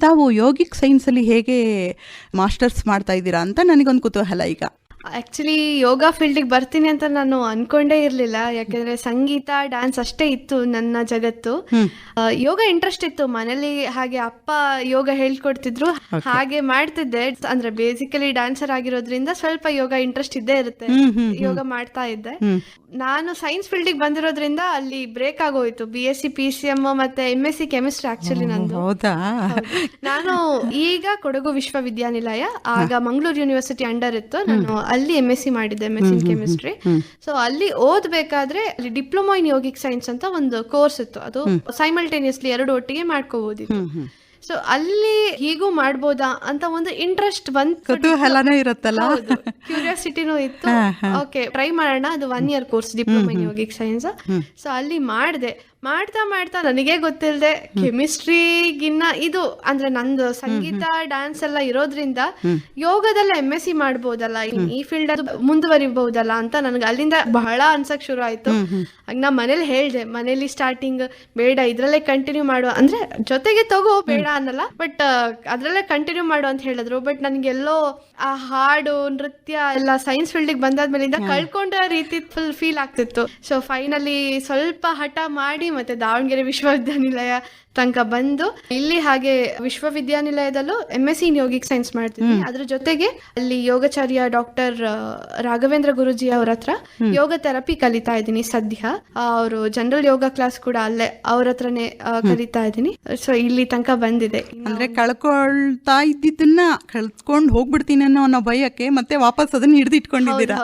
ತಾವು ಯೋಗಿಕ್ ಸೈನ್ಸಲ್ಲಿ ಹೇಗೆ ಮಾಸ್ಟರ್ಸ್ ಮಾಡ್ತಾ ಇದ್ದೀರಾ ಅಂತ ನನಗೊಂದು ಕುತೂಹಲ ಈಗ. ಆಕ್ಚುಲಿ ಯೋಗ ಫೀಲ್ಡಿಗೆ ಬರ್ತೀನಿ ಅಂತ ನಾನು ಅನ್ಕೊಂಡೇ ಇರ್ಲಿಲ್ಲ. ಯಾಕಂದ್ರೆ ಸಂಗೀತ ಡ್ಯಾನ್ಸ್ ಅಷ್ಟೇ ಇತ್ತು ನನ್ನ ಜಗತ್ತು. ಆ, ಯೋಗ ಇಂಟ್ರೆಸ್ಟ್ ಇತ್ತು. ಮನೇಲಿ ಹಾಗೆ ಅಪ್ಪ ಯೋಗ ಹೇಳ್ಕೊಡ್ತಿದ್ರು. ಹಾಗೆ ಮಾಡ್ತಿದ್ದೆ. ಅಂದ್ರೆ ಬೇಸಿಕಲಿ ಡ್ಯಾನ್ಸರ್ ಆಗಿರೋದ್ರಿಂದ ಸ್ವಲ್ಪ ಯೋಗ ಇಂಟ್ರೆಸ್ಟ್ ಇದ್ದೇ ಇರುತ್ತೆ. ಹ್ಮ್, ಹ್ಮ್, ಯೋಗ ಮಾಡ್ತಾ ಇದ್ದೆ. ಹ್ಮ್. ನಾನು ಸೈನ್ಸ್ ಫೀಲ್ಡಿಗೆ ಬಂದಿರೋದ್ರಿಂದ ಅಲ್ಲಿ ಬ್ರೇಕ್ ಆಗೋಯ್ತು. B S C P C M ಮತ್ತೆ M S C chemistry actually ನಂದು. ಹೌದಾ? ನಾನು ಈಗ ಕೊಡಗು ವಿಶ್ವವಿದ್ಯಾನಿಲಯ ಆಗ ಮಂಗಳೂರು ಯೂನಿವರ್ಸಿಟಿ ಅಂಡರ್ ಇತ್ತು. ನಾನು ಅಲ್ಲಿ ಎಂ ಎಸ್ ಸಿ ಮಾಡಿದ್ದೆ M S in chemistry so ಅಲ್ಲಿ ಓದ್ಬೇಕಾದ್ರೆ ಅಲ್ಲಿ ಡಿಪ್ಲೊಮಾ ಇನ್ ಯೋಗಿಕ್ ಸೈನ್ಸ್ ಅಂತ ಒಂದು ಕೋರ್ಸ್ ಇತ್ತು. ಅದು ಸೈಮಲ್ಟೇನಿಯಸ್ಲಿ ಎರಡು ಒಟ್ಟಿಗೆ ಮಾಡ್ಕೋಬಹುದಿತ್ತು ಸೊ ಅಲ್ಲಿ ಹೀಗೂ ಮಾಡ್ಬೋದಾ ಅಂತ ಒಂದು ಇಂಟ್ರೆಸ್ಟ್ ಕುತೂಹಲನೂ ಇರುತ್ತಲ್ಲ? ಕ್ಯೂರಿಯಾಸಿಟಿನೂ ಇತ್ತು. ಓಕೆ ಟ್ರೈ ಮಾಡೋಣ. ಅದು one year course diploma in yogic science so ಅಲ್ಲಿ ಮಾಡಿದೆ. ಮಾಡ್ತಾ ಮಾಡ್ತಾ ನನಗೆ ಗೊತ್ತಿಲ್ಲದೆ ಕೆಮಿಸ್ಟ್ರಿಗಿನ್ನ ಇದು ಅಂದ್ರೆ ನಂದು ಸಂಗೀತ ಡ್ಯಾನ್ಸ್ ಎಲ್ಲ ಇರೋದ್ರಿಂದ ಯೋಗದಲ್ಲ ಎಂ ಎಸ್ ಸಿ ಮಾಡ್ಬೋದಲ್ಲ ಈ ಫೀಲ್ಡ್ ಅದು ಮುಂದುವರಿಬಹುದಲ್ಲ ಅಂತ ನನಗೆ ಅಲ್ಲಿಂದ ಬಹಳ ಅನ್ಸಕ್ ಶುರು ಆಯ್ತು. ಆಗ ನಾ ಮನೇಲಿ ಹೇಳ್ದೆ ಮನೇಲಿ ಸ್ಟಾರ್ಟಿಂಗ್ ಬೇಡ ಇದ್ರಲ್ಲೇ ಕಂಟಿನ್ಯೂ ಮಾಡುವ ಅಂದ್ರೆ ಜೊತೆಗೆ ತಗೋ ಬೇಡ ಅನ್ನಲ್ಲ ಬಟ್ ಅದ್ರಲ್ಲೇ ಕಂಟಿನ್ಯೂ ಮಾಡು ಅಂತ ಹೇಳಿದ್ರು. ಬಟ್ ನನ್ಗೆಲ್ಲೋ ಆ ಹಾಡು ನೃತ್ಯ ಎಲ್ಲ ಸೈನ್ಸ್ ಫೀಲ್ಡಿಗೆ ಬಂದಾದ್ಮೇಲಿಂದ ಕಳ್ಕೊಂಡ ರೀತಿ ಫುಲ್ ಫೀಲ್ ಆಗ್ತಿತ್ತು. ಸೊ ಫೈನಲಿ ಸ್ವಲ್ಪ ಹಠ ಮಾಡಿ ಮತ್ತೆ ದಾವಣಗೆರೆ ವಿಶ್ವವಿದ್ಯಾನಿಲಯ ತನಕ ಬಂದು ಇಲ್ಲಿ ಹಾಗೆ ವಿಶ್ವವಿದ್ಯಾನಿಲಯದಲ್ಲೂ M S C yogic science ಮಾಡ್ತಿದ್ವಿ ಅದ್ರ ಜೊತೆಗೆ ಅಲ್ಲಿ ಯೋಗಾಚಾರ್ಯ ಡಾಕ್ಟರ್ ರಾಘವೇಂದ್ರ ಗುರುಜಿ ಅವ್ರ ಹತ್ರ ಯೋಗ ಥೆರಪಿ ಕಲಿತಾ ಇದ್ದೀನಿ ಸದ್ಯ. ಅವರು ಜನರಲ್ ಯೋಗ ಕ್ಲಾಸ್ ಕೂಡ ಅಲ್ಲೇ ಅವ್ರ ಹತ್ರನೇ ಕಲಿತಾ ಇದ್ದೀನಿ. ಸೊ ಇಲ್ಲಿ ತನಕ ಬಂದಿದೆ. ಅಂದ್ರೆ ಕಳ್ಕೊಳ್ತಾ ಇದ್ದಿದ್ದನ್ನ ಕಳ್ಕೊಂಡ್ ಹೋಗ್ಬಿಡ್ತೀನಿ ಅನ್ನೋ ಅನ್ನೋ ಭಯಕ್ಕೆ ಮತ್ತೆ ವಾಪಸ್ ಅದನ್ನ ಹಿಡಿದಿಟ್ಕೊಂಡಿದ್ದೀರಾ.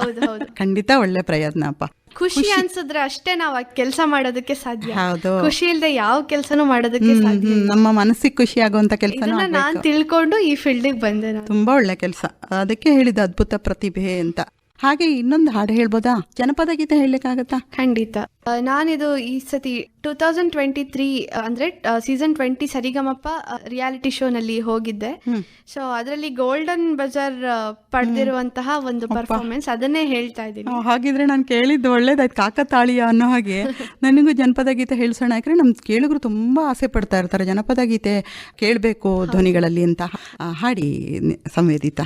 ಖಂಡಿತ ಒಳ್ಳೆ ಪ್ರಯತ್ನ ಅಪ್ಪ ಖುಷಿ ಅನ್ಸಿದ್ರೆ ಅಷ್ಟೇ ನಾವ್ ಕೆಲಸ ಮಾಡೋದಕ್ಕೆ ಸಾಧ್ಯ. ಹೌದು. ಖುಷಿ ಇಲ್ದೆ ಯಾವ ಕೆಲಸನೂ ಮಾಡೋದಕ್ಕೆ ಹ್ಮ್, ಸಾಧ್ಯ ಹ್ಮ್. ನಮ್ಮ ಮನಸ್ಸಿಗೆ ಖುಷಿ ಆಗುವಂತ ಕೆಲಸ ಇದನ್ನ ನಾನ್ ತಿಳ್ಕೊಂಡು ಈ ಫೀಲ್ಡಿಗೆ ಬಂದೆ ನಾನು. ತುಂಬಾ ಒಳ್ಳೆ ಕೆಲಸ. ಅದಕ್ಕೆ ಹೇಳಿದ ಅದ್ಭುತ ಪ್ರತಿಭೆ ಅಂತ. ಹಾಗೆ ಇನ್ನೊಂದು ಹಾಡು ಹೇಳ್ಬೋದಾ? ಜನಪದ ಗೀತೆ ಹೇಳಲಿಕ್ಕಾಗತ್ತಾ? ಖಂಡಿತ. ನಾನಿದು ಈ ಸತಿ ಟೂ ತೌಸಂಡ್ ಟ್ವೆಂಟಿ ತ್ರೀ ಅಂದ್ರೆ ಸೀಸನ್ ಟ್ವೆಂಟಿ ಸರಿಗಮಪ್ಪ ರಿಯಾಲಿಟಿ ಶೋನಲ್ಲಿ ಹೋಗಿದ್ದೆ. ಸೊ ಅದರಲ್ಲಿ ಗೋಲ್ಡನ್ ಬಜಾರ್ ಪಡೆದಿರುವಂತಹ ಒಂದು ಪರ್ಫಾರ್ಮೆನ್ಸ್ ಅದನ್ನೇ ಹೇಳ್ತಾ ಇದ್ದೀನಿ. ಹಾಗಿದ್ರೆ ನಾನು ಕೇಳಿದ್ದು ಒಳ್ಳೇದಾಯ್ತು. ಕಾಕತಾಳಿಯ ಅನ್ನೋ ಹಾಗೆ. ನನಗೂ ಜನಪದ ಗೀತೆ ಹೇಳ್ಸೋಣ ಯಾಕಂದ್ರೆ ನಮ್ ಕೇಳುಗರು ತುಂಬಾ ಆಸೆ ಪಡ್ತಾ ಇರ್ತಾರೆ. ಜನಪದ ಗೀತೆ ಕೇಳಬೇಕು ಧ್ವನಿಗಳಲ್ಲಿ ಅಂತ. ಹಾಡಿ ಸಂವೇದಿತ.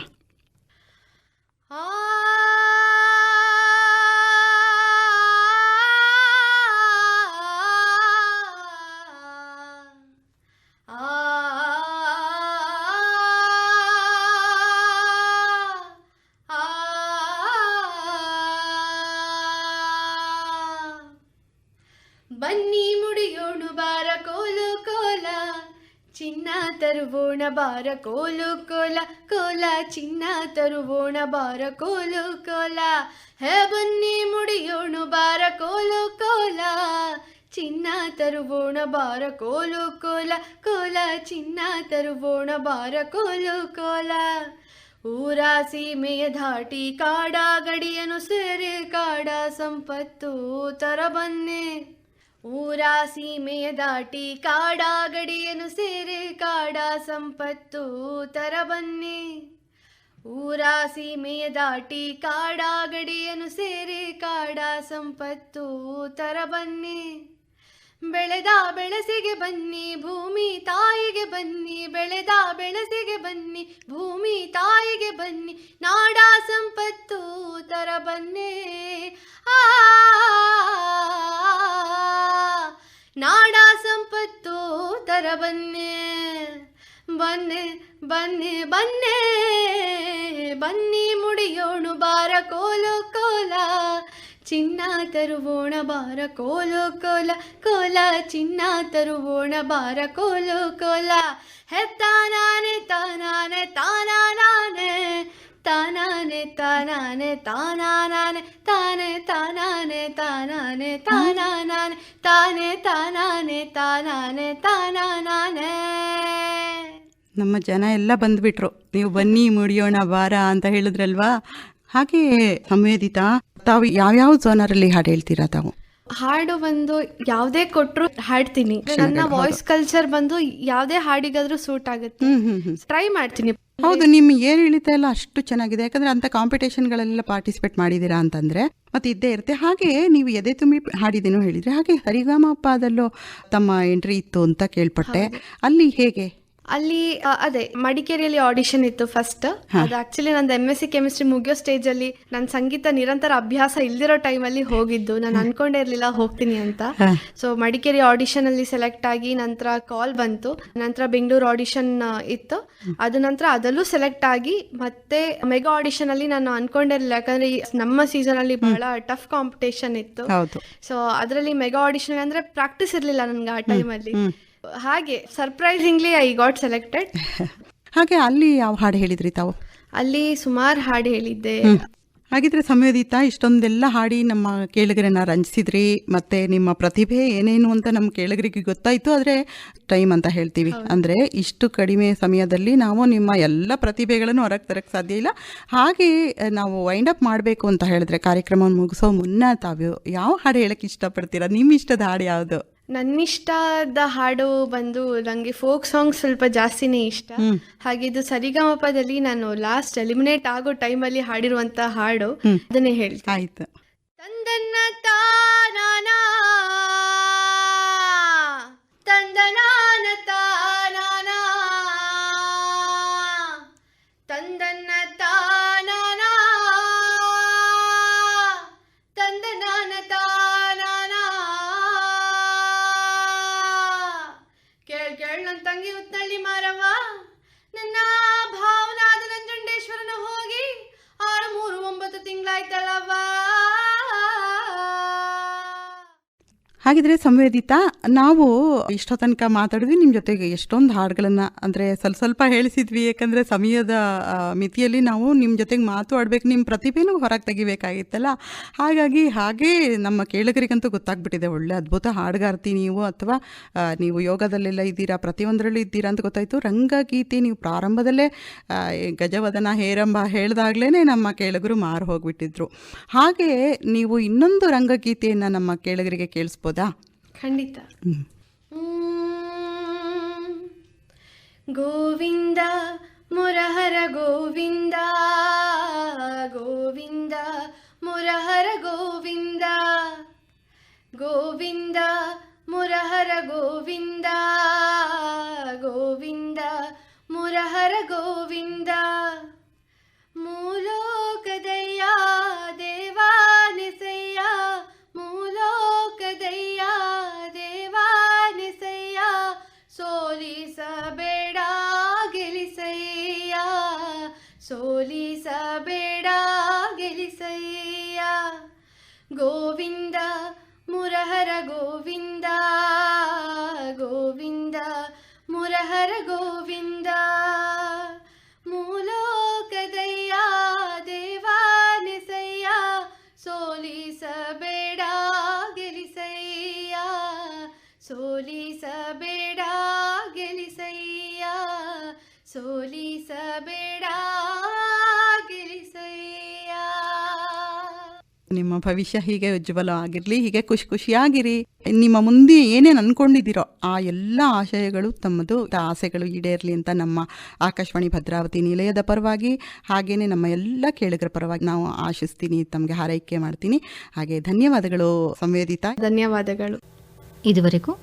ಬಾರ ಕೋಲು ಕೋಲ ಕೋಲ ಚಿನ್ನ ತರುವೋಣ ಬಾರ ಕೋಲು ಕೋಲ. ಹೇ ಬನ್ನಿ ಮುಡಿಯೋಣ ಬಾರ ಕೋಲು ಕೋಲ, ಚಿನ್ನ ತರುವೋಣ ಬಾರ ಕೋಲು ಕೋಲ ಕೋಲ ಚಿನ್ನ ತರುವೋಣ ಬಾರ ಕೋಲು ಕೋಲ. ಊರ ಸೀಮೆಯ ದಾಟಿ ಕಾಡ ಗಡಿಯನು ಸೇರಿ ಕಾಡ ಸಂಪತ್ತು ತರ ಬನ್ನಿ. ಊರ ಸೀಮೆಯ ದಾಟಿ ಕಾಡ ಗಡಿಯನು ಸೇರಿ ಕಾಡ ಸಂಪತ್ತು ತರ ಬನ್ನಿ. ಊರ ಸೀಮೆಯ ದಾಟಿ ಕಾಡ ಗಡಿಯನ್ನು ಸೇರಿ ಕಾಡ ಸಂಪತ್ತು ತರ ಬನ್ನಿ. ಬೆಳೆದ ಬೆಳಸಿಗೆ ಬನ್ನಿ, ಭೂಮಿ ತಾಯಿಗೆ ಬನ್ನಿ. ಬೆಳೆದ ಬೆಳಸಿಗೆ ಬನ್ನಿ, ಭೂಮಿ ತಾಯಿಗೆ ಬನ್ನಿ. ನಾಡ ಸಂಪತ್ತು ತರ ಬನ್ನಿ. ಬನ್ನಿ ಬನ್ನಿ ಬನ್ನಿ ಬನ್ನಿ ಬನ್ನಿ ಮುಡಿಯೋಣು ಬಾರ ಕೋಲು ಕೋಲ, ಚಿನ್ನ ತರುವೋಣ ಬಾರ ಕೋಲು ಕೋಲ ಕೋಲ ಚಿನ್ನ ತರುವೋಣ ಬಾರ ಕೋಲು ಕೋಲ. ಹೆತ್ತಾನಾನೆ, ತಾನಾನೆ ತಾನಾನೆ ತಾನಾನೆ ತಾನಾನೆ ತಾನಾನೆ ತಾನೆ ತಾನಾನೆ ತಾನಾನೆ ತಾನಾನೆ ತಾನೆ ತಾನಾನೆ ತಾನಾನೆ ತಾನಾನೆ ನಮ್ಮ ಜನ ಎಲ್ಲ ಬಂದ್ಬಿಟ್ರು. ನೀವು ಬನ್ನಿ ಮುಡಿಯೋಣ ಬಾರ ಅಂತ ಹೇಳಿದ್ರಲ್ವಾ? ಹಾಗೆ ಸಂವೇದಿತ ತಾವು ಯಾವ್ಯಾವ ಜೋನರಲ್ಲಿ ಹಾಡು ಹೇಳ್ತೀರಾ ತಾವು? ಹಾಡು ಬಂದು ಯಾವುದೇ ಕೊಟ್ರು ಹಾಡ್ತೀನಿ. ನನ್ನ ವಾಯ್ಸ್ ಕಲ್ಚರ್ ಬಂದು ಯಾವುದೇ ಹಾಡಿಗಾದ್ರೂ ಸೂಟ್ ಆಗುತ್ತೆ. ಹ್ಮ್ ಹ್ಮ್ ಹ್ಮ್. ಟ್ರೈ ಮಾಡ್ತೀನಿ. ಹೌದು ನಿಮ್ಗೆ ಏನ್ ಇಳಿತ ಎಲ್ಲ ಅಷ್ಟು ಚೆನ್ನಾಗಿದೆ. ಯಾಕಂದ್ರೆ ಅಂತ ಕಾಂಪಿಟೇಷನ್ಗಳೆಲ್ಲ ಪಾರ್ಟಿಸಿಪೇಟ್ ಮಾಡಿದೀರಾ ಅಂತಂದ್ರೆ ಮತ್ತೆ ಇದ್ದೇ ಇರುತ್ತೆ. ಹಾಗೆ ನೀವು ಎದೆ ತುಂಬಿ ಹಾಡಿದೇನೋ ಹೇಳಿದ್ರೆ ಹಾಗೆ ಹರಿಗಮಪ್ಪದಲ್ಲೂ ತಮ್ಮ ಎಂಟ್ರಿ ಇತ್ತು ಅಂತ ಕೇಳ್ಪಟ್ಟೆ. ಅಲ್ಲಿ ಹೇಗೆ? ಅಲ್ಲಿ ಆ, ಅದೇ ಮಡಿಕೇರಿಯಲ್ಲಿ ಆಡಿಷನ್ ಇತ್ತು ಫಸ್ಟ್ ಅದು ಆಕ್ಚುಲಿ ನಂದು ಎಂ ಎಸ್ ಸಿ ಕೆಮಿಸ್ಟ್ರಿ ಮುಗಿಯೋ ಸ್ಟೇಜ್ ಅಲ್ಲಿ ನನ್ ಸಂಗೀತ ನಿರಂತರ ಅಭ್ಯಾಸ ಇಲ್ದಿರೋ ಟೈಮಲ್ಲಿ ಹೋಗಿದ್ದು. ನಾನು ಅನ್ಕೊಂಡೇ ಇರ್ಲಿಲ್ಲ ಹೋಗ್ತೀನಿ ಅಂತ. ಸೊ ಮಡಿಕೇರಿ ಆಡಿಷನ್ ಅಲ್ಲಿ ಸೆಲೆಕ್ಟ್ ಆಗಿ ನಂತರ ಕಾಲ್ ಬಂತು. ನಂತರ ಬೆಂಗಳೂರು ಆಡಿಷನ್ ಇತ್ತು. ಅದು ನಂತರ ಅದಲ್ಲೂ ಸೆಲೆಕ್ಟ್ ಆಗಿ ಮತ್ತೆ ಮೆಗಾ ಆಡಿಷನ್ ಅಲ್ಲಿ ನಾನು ಅನ್ಕೊಂಡಿರ್ಲಿಲ್ಲ ಯಾಕಂದ್ರೆ ಈ ನಮ್ಮ ಸೀಸನ್ ಅಲ್ಲಿ ಬಹಳ ಟಫ್ ಕಾಂಪಿಟೇಷನ್ ಇತ್ತು. ಹೌದು. ಸೊ ಅದರಲ್ಲಿ ಮೆಗಾ ಆಡಿಷನ್ ಅಂದ್ರೆ ಪ್ರಾಕ್ಟೀಸ್ ಇರ್ಲಿಲ್ಲ ನನ್ಗೆ ಆ ಟೈಮಲ್ಲಿ ಹಾಗೆ ಸರ್ಪ್ರೈಸಿಂಗ್ಲಿ ಐ ಗಾಟ್ ಸೆಲೆಕ್ಟೆಡ್ ಹಾಗೆ ಅಲ್ಲಿ ಯಾವ ಹಾಡು ಹೇಳಿದ್ರಿ ತಾವು? ಅಲ್ಲಿ ಸುಮಾರು ಹಾಡು ಹೇಳಿದ್ದೆ. ಹಾಗಿದ್ರೆ ಸಮಯೋದಿತ ಇಷ್ಟೊಂದೆಲ್ಲ ಹಾಡಿ ನಮ್ಮ ಕೇಳಿಗರನ್ನ ರಂಜಿಸಿದ್ರಿ ಮತ್ತೆ ನಿಮ್ಮ ಪ್ರತಿಭೆ ಏನೇನು ಅಂತ ನಮ್ಮ ಕೇಳುಗರಿಗೆ ಗೊತ್ತಾಯ್ತು ಆದ್ರೆ ಟೈಮ್ ಅಂತ ಹೇಳ್ತೀವಿ. ಅಂದ್ರೆ ಇಷ್ಟು ಕಡಿಮೆ ಸಮಯದಲ್ಲಿ ನಾವು ನಿಮ್ಮ ಎಲ್ಲ ಪ್ರತಿಭೆಗಳನ್ನು ಹೊರಗೆ ತರಕ್ಕೆ ಸಾಧ್ಯ ಇಲ್ಲ. ಹಾಗೆ ನಾವು ವೈಂಡ್ ಅಪ್ ಮಾಡಬೇಕು ಅಂತ ಹೇಳಿದ್ರೆ ಕಾರ್ಯಕ್ರಮವನ್ನು ಮುಗಿಸೋ ಮುನ್ನ ತಾವು ಯಾವ ಹಾಡು ಹೇಳಕ್ಕೆ ಇಷ್ಟಪಡ್ತೀರಾ? ನಿಮ್ಮ ಇಷ್ಟದ ಹಾಡು ಯಾವುದು? ನನ್ನಿಷ್ಟದ ಹಾಡು ಬಂದು ನಂಗೆ ಫೋಕ್ ಸಾಂಗ್ ಸ್ವಲ್ಪ ಜಾಸ್ತಿನೇ ಇಷ್ಟ. ಹಾಗೆ ಇದು ಸರಿಗಮಪದಲ್ಲಿ ನಾನು ಲಾಸ್ಟ್ ಎಲಿಮಿನೇಟ್ ಆಗೋ ಟೈಮಲ್ಲಿ ಹಾಡಿರುವಂತ ಹಾಡು ಅದನ್ನೇ ಹೇಳ್ತೀನಿ. ಆಯ್ತು. ಮೂರು ಒಂಬತ್ತು ಹಾಗಿದ್ರೆ ಸಂವೇದಿತ, ನಾವು ಇಷ್ಟೋ ತನಕ ಮಾತಾಡಿದ್ವಿ ನಿಮ್ಮ ಜೊತೆಗೆ ಎಷ್ಟೊಂದು ಹಾಡುಗಳನ್ನು, ಅಂದರೆ ಸ್ವಲ್ಪ ಸ್ವಲ್ಪ ಹೇಳಿಸಿದ್ವಿ ಯಾಕಂದರೆ ಸಮಯದ ಮಿತಿಯಲ್ಲಿ ನಾವು ನಿಮ್ಮ ಜೊತೆಗೆ ಮಾತು ಆಡ್ಬೇಕು ನಿಮ್ಮ ಪ್ರತಿಭೆನೂ ಹೊರಗೆ ತೆಗಿಬೇಕಾಗಿತ್ತಲ್ಲ? ಹಾಗಾಗಿ ಹಾಗೇ ನಮ್ಮ ಕೇಳುಗರಿಗಂತೂ ಗೊತ್ತಾಗ್ಬಿಟ್ಟಿದೆ, ಒಳ್ಳೆ ಅದ್ಭುತ ಹಾಡುಗಾರ್ತಿ ನೀವು, ಅಥವಾ ನೀವು ಯೋಗದಲ್ಲೆಲ್ಲ ಇದ್ದೀರಾ, ಪ್ರತಿಯೊಂದರಲ್ಲೂ ಇದ್ದೀರಾ ಅಂತ ಗೊತ್ತಾಯಿತು. ರಂಗಗೀತೆ ನೀವು ಪ್ರಾರಂಭದಲ್ಲೇ ಗಜವದನ, ಹೇರಂಬ ಹೇಳಿದಾಗಲೇ ನಮ್ಮ ಕೇಳುಗರು ಮಾರು ಹೋಗ್ಬಿಟ್ಟಿದ್ರು. ಹಾಗೆ ನೀವು ಇನ್ನೊಂದು ರಂಗಗೀತೆಯನ್ನು ನಮ್ಮ ಕೇಳುಗರಿಗೆ ಕೇಳಿಸ್ಬೋದಾ. ಖಂಡಿತ ಹ್ಮ್. ಹ್ಮ್. ಗೋವಿಂದ ಮುರಹರ ಗೋವಿಂದ ಗೋವಿಂದ ಮುರಹರ ಗೋವಿಂದ ಗೋವಿಂದ ಮುರಹರ ಗೋವಿಂದ ಗೋವಿಂದ ಮುರಹರ ಗೋವಿಂದ ಮೂಲೋಕದಯ್ಯ ಮುರಹರ ಗೋವಿಂದ ಗೋವಿಂದ ಮುರಹರ ಗೋವಿಂದ. ಮೂಲೋಕದಯ್ಯ ದೇವಾನಿಸಯ್ಯ ಸೋಲಿಸಬೇಡ ಗೆಲಿಸಯ್ಯ ಸೋಲಿಸಬೇಡ ಗೆಲಿಸಯ್ಯ ಸೋಲಿಸಬೇಡ ನಿಮ್ಮ ಭವಿಷ್ಯ ಹೀಗೆ ಉಜ್ವಲ ಆಗಿರಲಿ ಹೀಗೆ ಖುಷಿ ಖುಷಿಯಾಗಿರಿ. ನಿಮ್ಮ ಮುಂದೆ ಏನೇನು ಅನ್ಕೊಂಡಿದ್ದೀರೋ ಆ ಎಲ್ಲ ಆಶಯಗಳು ತಮ್ಮದು ಆಸೆಗಳು ಈಡೇರಲಿ ಅಂತ ನಮ್ಮ ಆಕಾಶವಾಣಿ ಭದ್ರಾವತಿ ನಿಲಯದ ಪರವಾಗಿ ಹಾಗೇನೆ ನಮ್ಮ ಎಲ್ಲ ಕೇಳುಗರ ಪರವಾಗಿ ನಾವು ಆಶಿಸ್ತೀನಿ ತಮಗೆ ಹಾರೈಕೆ ಮಾಡ್ತೀನಿ. ಹಾಗೆ ಧನ್ಯವಾದಗಳು ಸಂವೇದಿತ. ಧನ್ಯವಾದಗಳು. ಇದುವರೆಗೂ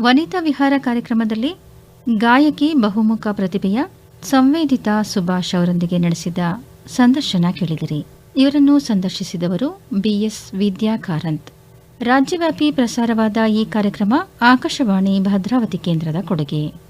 ವನಿತಾ ವಿಹಾರ ಕಾರ್ಯಕ್ರಮದಲ್ಲಿ ಗಾಯಕಿ ಬಹುಮುಖ ಪ್ರತಿಭೆಯ ಸಂವೇದಿತಾ ಸುಭಾಷ್ ಅವರೊಂದಿಗೆ ನಡೆಸಿದ ಸಂದರ್ಶನ ಕೇಳಿದಿರಿ. ಇವರನ್ನು ಸಂದರ್ಶಿಸಿದವರು ಬಿಎಸ್ ವಿದ್ಯಾ ಕಾರಂತ್ ರಾಜ್ಯವ್ಯಾಪಿ ಪ್ರಸಾರವಾದ ಈ ಕಾರ್ಯಕ್ರಮ ಆಕಾಶವಾಣಿ ಭದ್ರಾವತಿ ಕೇಂದ್ರದ ಕೊಡುಗೆ.